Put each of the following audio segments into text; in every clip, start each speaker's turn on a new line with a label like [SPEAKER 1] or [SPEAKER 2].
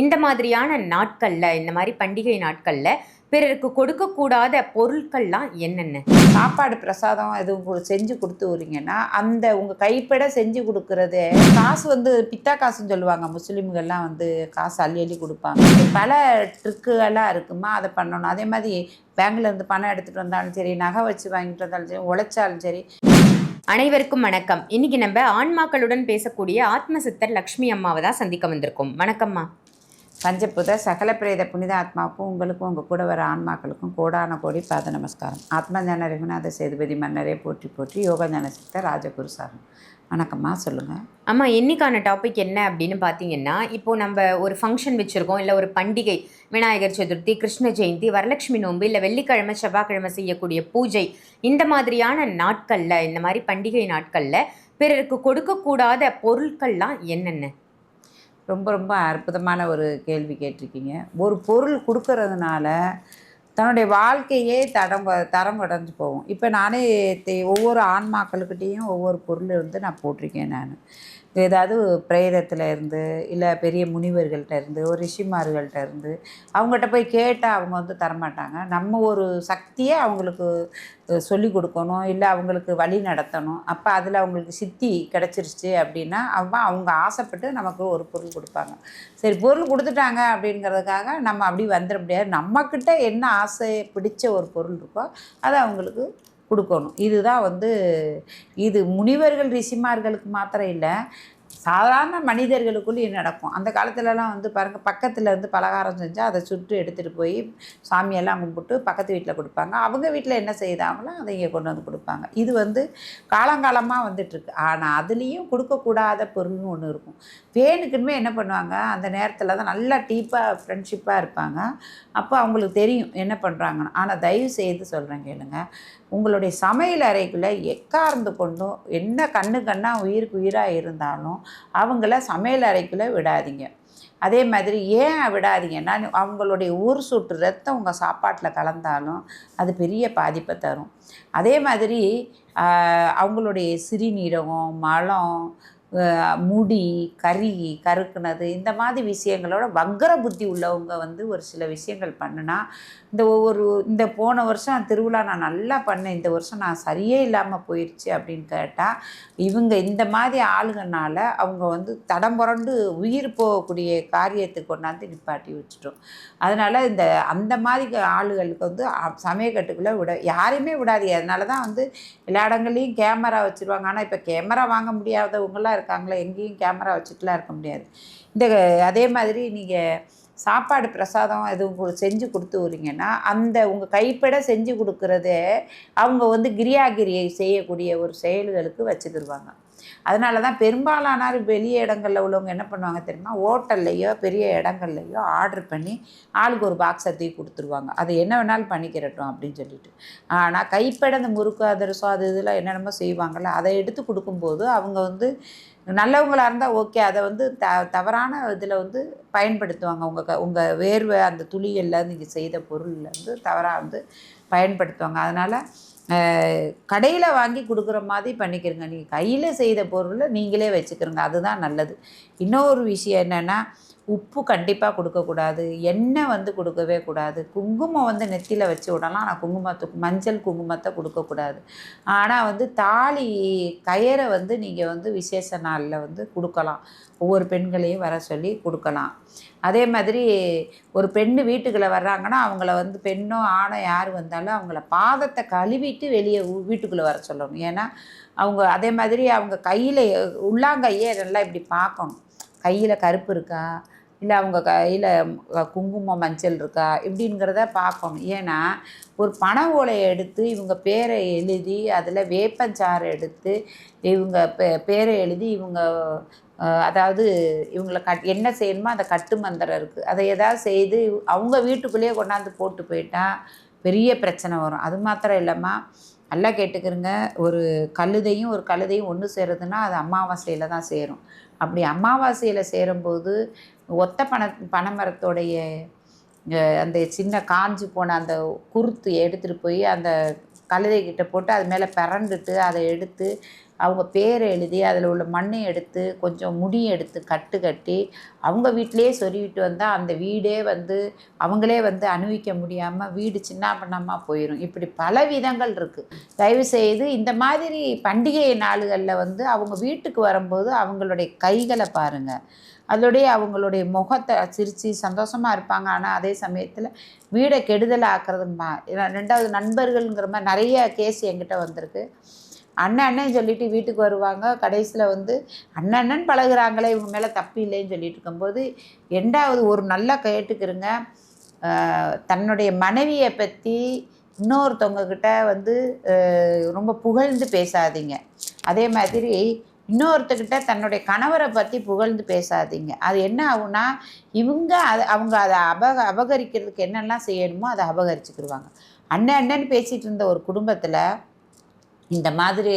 [SPEAKER 1] இந்த மாதிரியான நாட்களில் இந்த மாதிரி பண்டிகை நாட்களில் பிறருக்கு கொடுக்கக்கூடாத பொருட்கள்லாம் என்னென்ன?
[SPEAKER 2] சாப்பாடு பிரசாதம் எதுவும் செஞ்சு கொடுத்து வரீங்கன்னா அந்த உங்கள் கைப்பட செஞ்சு கொடுக்கறது காசு வந்து பித்தா காசுன்னு சொல்லுவாங்க. முஸ்லீம்கள்லாம் வந்து காசு அள்ளி அள்ளி கொடுப்பாங்க. பல ட்ரிக்குகள்லாம் இருக்குமா? அதை பண்ணணும். அதே மாதிரி பேங்க்ல இருந்து பணம் எடுத்துகிட்டு வந்தாலும் சரி நகை வச்சு வாங்கிட்டு வந்தாலும் சரி உழைச்சாலும் சரி.
[SPEAKER 1] அனைவருக்கும் வணக்கம். இன்னைக்கு நம்ம ஆன்மாக்களுடன் பேசக்கூடிய ஆத்ம சித்தர் லக்ஷ்மி அம்மாவை தான் சந்திக்க வந்திருக்கோம். வணக்கம்மா.
[SPEAKER 2] பஞ்சபுத சகல பிரேத புனித ஆத்மாவுக்கும் உங்களுக்கும் உங்கள் கூட வர ஆன்மாக்களுக்கும் கோடான கோடி பாத நமஸ்காரம். ஆத்மஞான ரகுநாத சேதுபதி மன்னரே போற்றி போற்றி யோகா ஞான சித்த ராஜகுரு சாரம் வணக்கம்மா சொல்லுங்கள்
[SPEAKER 1] அம்மா என்றைக்கான டாபிக் என்ன அப்படின்னு பார்த்தீங்கன்னா இப்போது நம்ம ஒரு ஃபங்க்ஷன் வச்சுருக்கோம் இல்லை ஒரு பண்டிகை விநாயகர் சதுர்த்தி கிருஷ்ண ஜெயந்தி வரலட்சுமி நோன்பு இல்லை வெள்ளிக்கிழமை செவ்வாய்க்கிழமை செய்யக்கூடிய பூஜை இந்த மாதிரியான நாட்களில் இந்த மாதிரி பண்டிகை நாட்களில் பிறருக்கு கொடுக்கக்கூடாத பொருட்கள்லாம் என்னென்ன?
[SPEAKER 2] ரொம்ப ரொம்ப அற்புதமான ஒரு கேள்வி கேட்டிருக்கீங்க. ஒரு பொருள் கொடுக்கறதுனால தன்னுடைய வாழ்க்கையே தடம் தரம் அடைஞ்சு போகும். இப்போ நானே தே- ஒவ்வொரு ஆன்மாக்களுக்கிட்டேயும் ஒவ்வொரு பொருள் வந்து நான் போட்டிருக்கேன் நான். ஏதாவது பிரேதத்தில் இருந்து இல்லை பெரிய முனிவர்கள்ட்ட இருந்து ஒரு ரிஷிமார்கள்ட்ட இருந்து அவங்ககிட்ட போய் கேட்டால் அவங்க வந்து தரமாட்டாங்க. நம்ம ஒரு சக்தியை அவங்களுக்கு சொல்லி கொடுக்கணும் இல்லை அவங்களுக்கு வழி நடத்தணும். அப்போ அதில் அவங்களுக்கு சித்தி கிடச்சிருச்சு அப்படின்னா அவங்க அவங்க ஆசைப்பட்டு நமக்கு ஒரு பொருள் கொடுப்பாங்க. சரி பொருள் கொடுத்துட்டாங்க அப்படிங்கிறதுக்காக நம்ம அப்படி வந்துட முடியாது. நம்மக்கிட்ட என்ன ஆசை பிடிச்ச ஒரு பொருள் இருக்கோ அதை அவங்களுக்கு கொடுக்கணும். இதுதான் வந்து இது முனிவர்கள் ரிஷிமார்களுக்கு மாத்திரம் இல்லை சாதாரண மனிதர்களுக்குள்ளேயும் நடக்கும். அந்த காலத்துலலாம் வந்து பாருங்க பக்கத்தில் இருந்து பலகாரம் செஞ்சால் அதை சுட்டு எடுத்துகிட்டு போய் சாமியெல்லாம் கும்பிட்டு பக்கத்து வீட்டில் கொடுப்பாங்க. அவங்க வீட்டில் என்ன செய்தாங்களோ அதை இங்கே கொண்டு வந்து கொடுப்பாங்க. இது வந்து காலங்காலமாக வந்துட்டுருக்கு. ஆனால் அதுலேயும் கொடுக்கக்கூடாத பொருள்னு ஒன்று இருக்கும். வேணுக்குன்னு என்ன பண்ணுவாங்க அந்த நேரத்தில் தான் நல்லா டீப்பாக ஃப்ரெண்ட்ஷிப்பாக இருப்பாங்க. அப்போ அவங்களுக்கு தெரியும் என்ன பண்ணுறாங்கன்னு ஆனால் தயவு செய்து சொல்கிறேன் கேளுங்க. உங்களுடைய சமையல் அறைக்குள்ளே எக்கார்ந்து கொண்டும் என்ன கண்ணு கண்ணாக உயிருக்கு உயிராக இருந்தாலும் அவங்கள சமையல் அறைக்குள்ளே விடாதீங்க. அதே மாதிரி ஏன் விடாதீங்கன்னா அவங்களுடைய ஊர் சுட்டு ரத்தம் உங்கள் சாப்பாட்டில் கலந்தாலும் அது பெரிய பாதிப்பை தரும். அதே மாதிரி அவங்களுடைய சிறுநீரகம் மலம் முடி கருகி கருக்குனது இந்த மாதிரி விஷயங்களோட வக்கர புத்தி உள்ளவங்க வந்து ஒரு சில விஷயங்கள் பண்ணுனா இந்த ஒவ்வொரு இந்த போன வருஷம் திருவிழா நான் நல்லா பண்ணேன் இந்த வருஷம் நான் சரியே இல்லாமல் போயிடுச்சு அப்படின்னு கேட்டால் இவங்க இந்த மாதிரி ஆளுங்கனால அவங்க வந்து தடம் புரண்டு உயிர் போகக்கூடிய காரியத்தை கொண்டாந்து நிப்பாட்டி வச்சுட்டோம். அதனால் இந்த அந்த மாதிரி ஆளுகளுக்கு வந்து சமயக்கட்டுக்குள்ளே விட யாரையுமே விடாது அதனால தான் வந்து எல்லா இடங்கள்லையும் கேமரா வச்சுருவாங்க. ஆனால் இப்போ கேமரா வாங்க முடியாதவங்களாம் இருக்காங்களே எங்கேயும் கேமரா வச்சுட்டுலாம் இருக்க முடியாது. இந்த அதே மாதிரி நீங்கள் சாப்பாடு பிரசாதம் எதுவும் செஞ்சு கொடுத்துறீங்கன்னா அந்த உங்கள் கைப்பட செஞ்சு கொடுக்குறதே அவங்க வந்து கிரியாகிரியை செய்யக்கூடிய ஒரு செயல்களுக்கு வச்சுக்கிடுவாங்க அதனால தான் பெரும்பாலானார் வெளிய இடங்களில் உள்ளவங்க என்ன பண்ணுவாங்க தெரியுமா? ஹோட்டல்லையோ பெரிய இடங்கள்லையோ ஆர்டர் பண்ணி ஆளுக்கு ஒரு பாக்ஸை தூக்கி கொடுத்துருவாங்க. அது என்ன வேணாலும் பண்ணிக்கிறட்டும் அப்படின்னு சொல்லிட்டு. ஆனால் கைப்பட அந்த முறுக்கு அதிரசம் அது இதெல்லாம் என்னென்னமோ செய்வாங்கள்ல அதை எடுத்து கொடுக்கும்போது அவங்க வந்து நல்லவங்களாக இருந்தால் ஓகே. அதை வந்து த தவறான இதில் வந்து பயன்படுத்துவாங்க. உங்கள் க உங்கள் வேர்வை அந்த துளிகளில் நீங்கள் செய்த பொருளில் வந்து தவறாக வந்து பயன்படுத்துவாங்க. அதனால் கடையில் வாங்கி கொடுக்குற மாதிரி பண்ணிக்கிறங்க. நீங்கள் கையில் செய்த பொருளை நீங்களே வச்சுக்கிறங்க. அதுதான் நல்லது. இன்னொரு விஷயம் என்னென்னா உப்பு கண்டிப்பாக கொடுக்கக்கூடாது எண்ணெய் வந்து கொடுக்கவே கூடாது. குங்குமம் வந்து நெத்தியில் வச்சு விடலாம் ஆனால் குங்குமத்துக்கு மஞ்சள் குங்குமத்தை கொடுக்கக்கூடாது. ஆனால் வந்து தாலி கயிறை வந்து நீங்கள் வந்து விசேஷ நாளில் வந்து கொடுக்கலாம். ஒவ்வொரு பெண்களையும் வர சொல்லி கொடுக்கலாம். அதே மாதிரி ஒரு பெண்ணு வீட்டுக்குள்ளே வர்றாங்கன்னா அவங்கள வந்து பெண்ணோ ஆணோ யார் வந்தாலும் அவங்கள பாதத்தை கழுவிட்டு வெளியே வீட்டுக்குள்ளே வர சொல்லணும். ஏன்னா அவங்க அதே மாதிரி அவங்க கையில் உள்ளாங்கையே நல்லா இப்படி பார்க்கணும். கையில் கருப்பு இருக்கா? இல்லை அவங்க கையில் குங்குமம் மஞ்சள் இருக்கா? இப்படிங்கிறத பார்க்கணும். ஏன்னா ஒரு பனை ஓலையை எடுத்து இவங்க பேரை எழுதி அதில் வேப்பஞ்சாறு எடுத்து இவங்க பே பேரை எழுதி இவங்க அதாவது இவங்களை கட் என்ன செய்யணுமோ அந்த கட்டு மந்திரம் இருக்குது அதை ஏதாவது செய்து அவங்க வீட்டுக்குள்ளேயே கொண்டாந்து போட்டு போயிட்டால் பெரிய பிரச்சனை வரும். அது மாத்திரம் இல்லைம்மா நல்லா கேட்டுக்கிறங்க ஒரு கழுதையும் ஒரு கழுதையும் ஒன்று சேருதுன்னா அது அமாவாசையில் தான் சேரும் அப்படி அமாவாசையில் சேரும்போது ஒத்த பனை பனைமரத்தோடைய அந்த சின்ன காஞ்சி போன அந்த குருத்து எடுத்துகிட்டு போய் அந்த கழுதைக்கிட்ட போட்டு அது மேலே பிறண்டுட்டு அதை எடுத்து அவங்க பேரை எழுதி அதில் உள்ள மண்ணை எடுத்து கொஞ்சம் முடி எடுத்து கட்டு கட்டி அவங்க வீட்டிலேயே சொருவிட்டு வந்தால் அந்த வீடே வந்து அவங்களே வந்து அணிவிக்க முடியாமல் வீடு சின்ன பண்ணாமல் போயிடும் இப்படி பல விதங்கள் இருக்குது தயவு செய்து இந்த மாதிரி பண்டிகை நாள்களில் வந்து அவங்க வீட்டுக்கு வரும்போது அவங்களுடைய கைகளை பாருங்கள் அதோடைய அவங்களுடைய முகத்தை சிரித்து சந்தோஷமாக இருப்பாங்க. ஆனால் அதே சமயத்தில் வீடை கெடுதல் ஆக்குறதுமா ரெண்டாவது நண்பர்கள்ங்கிற மாதிரி நிறைய கேஸ் என்கிட்ட வந்திருக்கு. அண்ணன் அண்ணன் சொல்லிட்டு வீட்டுக்கு வருவாங்க. கடைசியில் வந்து அண்ணன் அண்ணன் பழகுறாங்களே இவங்க மேலே தப்பு இல்லைன்னு சொல்லிட்டு இருக்கும்போது ரெண்டாவது ஒரு நல்லா கேட்டுக்கிறங்க தன்னுடைய மனைவியை பற்றி இன்னொருத்தவங்கக்கிட்ட வந்து ரொம்ப புகழ்ந்து பேசாதீங்க. அதே மாதிரி இன்னொருத்தக்கிட்ட தன்னுடைய கணவரை பற்றி புகழ்ந்து பேசாதீங்க. அது என்ன ஆகுனா இவங்க அது அவங்க அதை அபக அபகரிக்கிறதுக்கு என்னெல்லாம் செய்யணுமோ அதை அபகரிச்சுக்கிடுவாங்க அண்ணன் அண்ணன் பேசிகிட்டு இருந்த ஒரு குடும்பத்தில் இந்த மாதிரி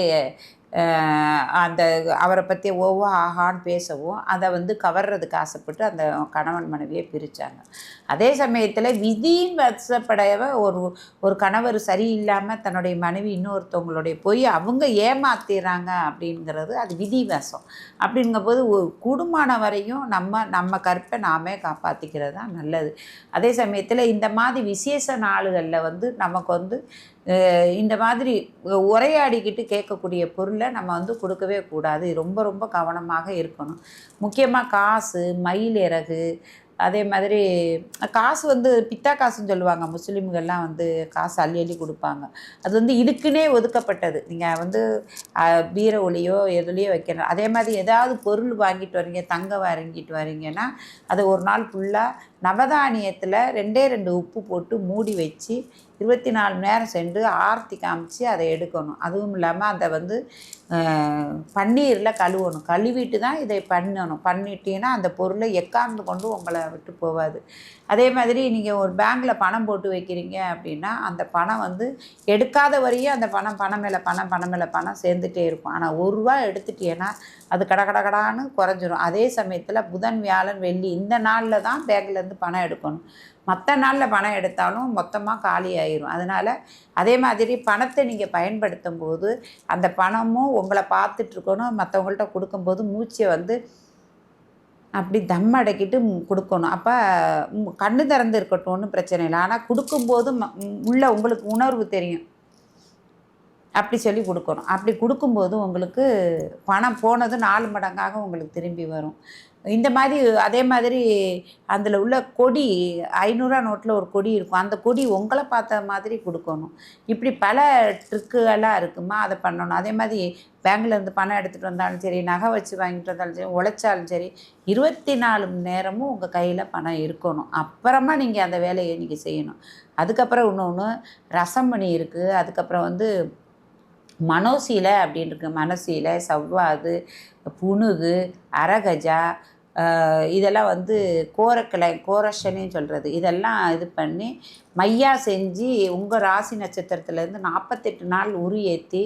[SPEAKER 2] அந்த அவரை பற்றி ஓவோ ஆஹான்னு பேசவும் அதை வந்து கவர்றதுக்கு ஆசைப்பட்டு அந்த கணவன் மனைவியை பிரித்தாங்க அதே சமயத்தில் விதியின் வசப்படையவ ஒரு ஒரு கணவர் சரியில்லாமல் தன்னுடைய மனைவி இன்னொருத்தவங்களுடைய போய் அவங்க ஏமாத்திடுறாங்க அப்படிங்கிறது அது விதி வசம். அப்படிங்கும்போது ஒரு கூடுமான வரையும் நம்ம நம்ம கற்பை நாமே காப்பாற்றிக்கிறது தான் நல்லது. அதே சமயத்தில் இந்த மாதிரி விசேஷ நாளுகளில் வந்து நமக்கு வந்து இந்த மாதிரி உரையாடிக்கிட்டு கேட்கக்கூடிய பொருளை நம்ம வந்து கொடுக்கவே கூடாது. ரொம்ப ரொம்ப கவனமாக இருக்கணும். முக்கியமாக காசு மயில் இறகு அதே மாதிரி காசு வந்து பித்தா காசுன்னு சொல்லுவாங்க. முஸ்லீம்கள்லாம் வந்து காசு அள்ளி அள்ளி கொடுப்பாங்க. அது வந்து இதுக்குன்னே ஒதுக்கப்பட்டது. நீங்கள் வந்து பீர ஒளியோ எதுலேயோ வைக்கணும். அதே மாதிரி ஏதாவது பொருள் வாங்கிட்டு வரீங்க தங்கம் வாங்கிட்டு வரீங்கன்னா அதை ஒரு நாள் ஃபுல்லாக நவதானியத்தில் ரெண்டே ரெண்டு உப்பு போட்டு மூடி வச்சு இருபத்தி நாலு மணி நேரம் சென்று ஆர்த்தி காமிச்சு அதை எடுக்கணும். அதுவும் இல்லாமல் அதை வந்து பன்னீரில் கழுவணும். கழுவிட்டு தான் இதை பண்ணணும். பண்ணிட்டீங்கன்னா அந்த பொருளை எக்காந்து கொண்டு உங்களை விட்டு போகாது. அதே மாதிரி நீங்கள் ஒரு பேங்க்கில் பணம் போட்டு வைக்கிறீங்க அப்படின்னா அந்த பணம் வந்து எடுக்காத வரையும் அந்த பணம் பணம் மேலே பணம் பணம் மேலே பணம் சேர்ந்துட்டே இருக்கும். ஆனால் ஒரு ரூபா எடுத்துட்டீங்கன்னா அது கட குறைஞ்சிரும். அதே சமயத்தில் புதன் வியாழன் வெள்ளி இந்த நாளில் தான் பேங்க்லேருந்து பணம் எடுக்கணும். மற்ற நாளில் பணம் எடுத்தாலும் மொத்தமாக காலி ஆயிரும். அதனால் அதே மாதிரி பணத்தை நீங்கள் பயன்படுத்தும் போது அந்த பணமும் உங்களை பார்த்துட்ருக்கணும். மற்றவங்கள்ட்ட கொடுக்கும்போது மூச்சை வந்து அப்படி தம் அடக்கிட்டு கொடுக்கணும். அப்போ கண்ணு திறந்து இருக்கட்டும் ஒன்றும் பிரச்சனை இல்லை. ஆனால் கொடுக்கும்போது ம- உள்ள உங்களுக்கு உணர்வு தெரியும். அப்படி சொல்லி கொடுக்கணும். அப்படி கொடுக்கும்போது உங்களுக்கு பணம் போனது நாலு மடங்காக உங்களுக்கு திரும்பி வரும். இந்த மாதிரி அதே மாதிரி அதில் உள்ள கொடி ஐநூறுரூவா நோட்டில் ஒரு கொடி இருக்கும். அந்த கொடி உங்களை பார்த்த மாதிரி கொடுக்கணும். இப்படி பல ட்ரிக்குகளாக இருக்குமா? அதை பண்ணணும். அதே மாதிரி பேங்க்லேருந்து பணம் எடுத்துகிட்டு வந்தாலும் சரி நகை வச்சு வாங்கிட்டு வந்தாலும் சரி உழைச்சாலும் சரி இருபத்தி நாலு மணி நேரமும் உங்கள் கையில் பணம் இருக்கணும். அப்புறமா நீங்கள் அந்த வேலையை நீங்கள் செய்யணும். அதுக்கப்புறம் இன்னொன்று ரசமணி இருக்குது அதுக்கப்புறம் வந்து மனோசீலை அப்படின்னு இருக்கு மனசீலை செவ்வாது புனுகு அரகஜா இதெல்லாம் வந்து கோரக்கிளை கோரஷன்னு சொல்கிறது இதெல்லாம் இது பண்ணி மையா செஞ்சு உங்கள் ராசி நட்சத்திரத்துலேருந்து நாற்பத்தெட்டு நாள் உரு ஏற்றி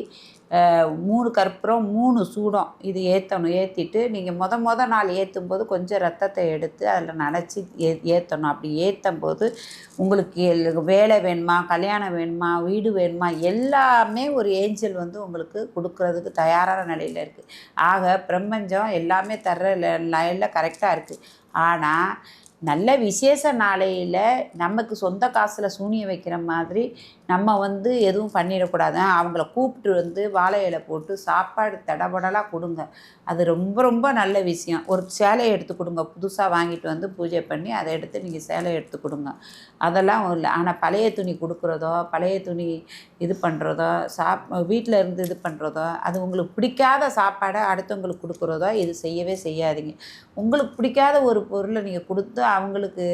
[SPEAKER 2] மூணு கற்பூரம் மூணு சூடம் இது ஏற்றணும் ஏற்றிட்டு நீங்கள் முத முத நாள் ஏற்றும் போது கொஞ்சம் ரத்தத்தை எடுத்து அதில் நனைச்சி ஏ ஏற்றணும் அப்படி ஏற்றும் போது உங்களுக்கு வேலை வேணுமா கல்யாணம் வேணுமா வீடு வேணுமா எல்லாமே ஒரு ஏஞ்சல் வந்து உங்களுக்கு கொடுக்கறதுக்கு தயாரான நிலையில் இருக்குது ஆக பிரபஞ்சம் எல்லாமே தர்ற லைனில் கரெக்டாக இருக்குது ஆனால் நல்ல விசேஷ நாளையில் நமக்கு சொந்த காசில் சூனியம் வைக்கிற மாதிரி நம்ம வந்து எதுவும் பண்ணிடக்கூடாது. அவங்கள கூப்பிட்டு வந்து வாழை இலை போட்டு சாப்பாடு தடபடலாக கொடுங்க. அது ரொம்ப ரொம்ப நல்ல விஷயம். ஒரு சேலையை எடுத்து கொடுங்க. புதுசாக வாங்கிட்டு வந்து பூஜை பண்ணி அதை எடுத்து நீங்கள் சேலை எடுத்து கொடுங்க. அதெல்லாம் இல்லை. ஆனால் பழைய துணி கொடுக்குறதோ பழைய துணி இது பண்ணுறதோ சாப் வீட்டில் இருந்து இது பண்ணுறதோ அது உங்களுக்கு பிடிக்காத சாப்பாடை அடுத்தவங்களுக்கு கொடுக்குறதோ இது செய்யவே செய்யாதீங்க. உங்களுக்கு பிடிக்காத ஒரு பொருளை நீங்கள் கொடுத்து அவங்களுக்கு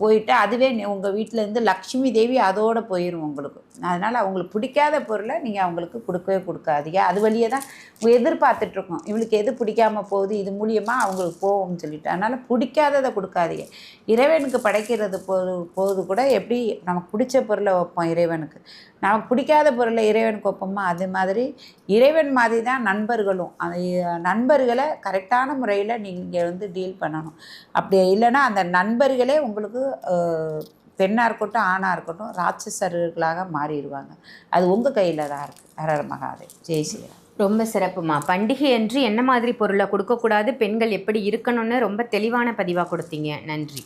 [SPEAKER 2] போயிட்டு அதுவே உங்கள் வீட்டிலேருந்து லக்ஷ்மி தேவி அதோடு போயிடும் உங்களுக்கு. அதனால் அவங்களுக்கு பிடிக்காத பொருளை நீங்கள் அவங்களுக்கு கொடுக்கவே கொடுக்காதீங்க. அது வழியே தான் எதிர்பார்த்துட்ருக்கோம் இவளுக்கு எது பிடிக்காமல் போகுது? இது மூலியமாக அவங்களுக்கு போகும்னு சொல்லிட்டு. அதனால் பிடிக்காததை கொடுக்காதீங்க. இறைவனுக்கு படைக்கிறது போது போது கூட எப்படி நமக்கு பிடிச்ச பொருளை வைப்போம் இறைவனுக்கு. நமக்கு பிடிக்காத பொருளை இறைவனுக்கு வைப்போமா? அது மாதிரி இறைவன் மாதிரி தான் நண்பர்களும். அந்த நண்பர்களை கரெக்டான முறையில் நீங்கள் வந்து டீல் பண்ணணும். அப்படி இல்லைன்னா அந்த நண்பர்களே உங்களுக்கு பெண்ணாக இருக்கட்டும் ஆணாக இருக்கட்டும் ராட்சசர்களாக மாறிடுவாங்க. அது உங்கள் கையில் தான் இருக்குது ஹரஹர மகாதேவ். ஜெய் ஸ்ரீராம்.
[SPEAKER 1] ரொம்ப சிறப்புமா. பண்டிகை அன்று என்ன மாதிரி பொருளை கொடுக்கக்கூடாது பெண்கள் எப்படி இருக்கணும்னு ரொம்ப தெளிவான பதிவாக கொடுத்தீங்க. நன்றி.